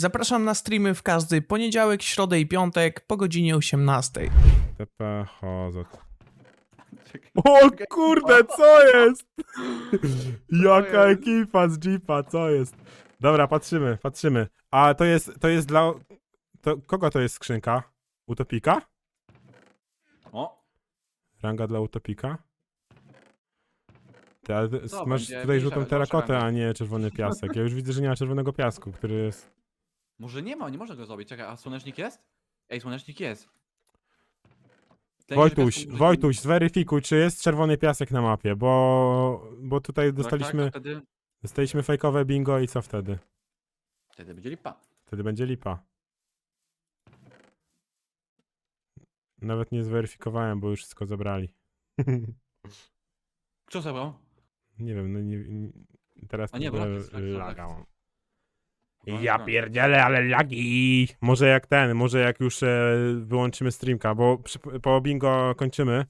Zapraszam na streamy w każdy poniedziałek, środę i piątek po godzinie 18. TP. Czekaj. O kurde, co jest? Jaka ekipa z Jeepa, co jest? Dobra, patrzymy, patrzymy. A to jest, to jest dla... To, kogo to jest skrzynka? Utopika? O, Ranga dla Utopika? Ty, ale będzie? tutaj żółtą proszę, terakotę, a nie czerwony piasek. Ja już widzę, że nie ma czerwonego piasku, który jest... może nie ma, nie można go zrobić. Czekaj, a słonecznik jest? Ej, słonecznik jest. Ten Wojtuś, Wojtuś, zweryfikuj, czy jest czerwony piasek na mapie, bo, bo tutaj Tak, dostaliśmy, Tak, to wtedy, dostaliśmy fejkowe bingo i co wtedy? wtedy będzie lipa. Wtedy będzie lipa. Nawet nie zweryfikowałem, bo już wszystko zabrali. Kto zabrał? nie wiem, no nie, nie teraz A nie, to bo lag le- jest, lag, lag laga jest. mam. No, Ja tak. pierdzielę, ale lagi! Może jak ten, może jak już e, wyłączymy streamka, bo przy, po bingo kończymy,